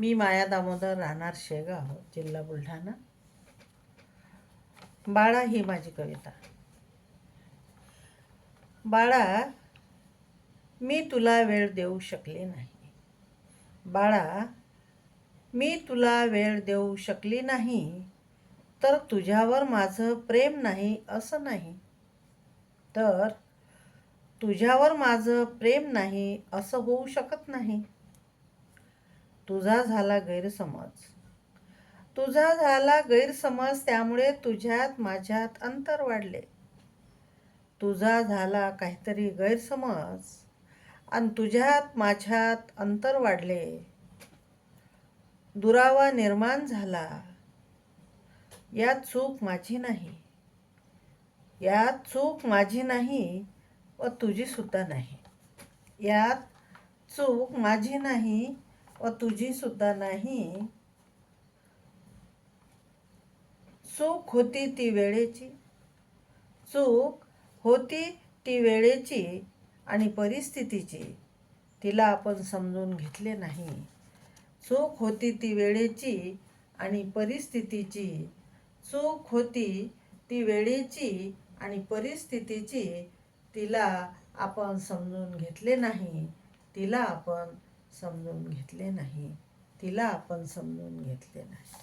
मी माया दामोदर राहणार शेगाव जिल्हा बुलढाणा. बाळा ही माझी कविता. बाळा मी तुला वेळ देऊ शकले नाही. बाळा मी तुला वेळ देऊ शकली नाही तर तुझ्यावर माझं प्रेम नाही असं नाही. तर तुझ्यावर माझं प्रेम नाही असं होऊ शकत नाही. तुझा झाला गैरसमज. तुझा झाला गैरसमज त्यामुळे तुझ्यात माझ्यात अंतर वाढले. तुझा झाला काहीतरी गैरसमज आणि तुझ्यात माझ्यात अंतर वाढले. दुरावा निर्माण झाला. यात चूक माझी नाही. यात चूक माझी नाही व तुझी सुद्धा नाही. यात चूक माझी नाही व तुझी सुद्धा नाही. चूक होती ती वेळेची. चूक होती ती वेळेची आणि परिस्थितीची. तिला आपण समजून घेतले नाही. चूक होती ती वेळेची आणि परिस्थितीची. चूक होती ती वेळेची आणि परिस्थितीची. तिला आपण समजून घेतले नाही. तिला आपण समजून घेतले नाही. तिला आपण समजून घेतले नाही.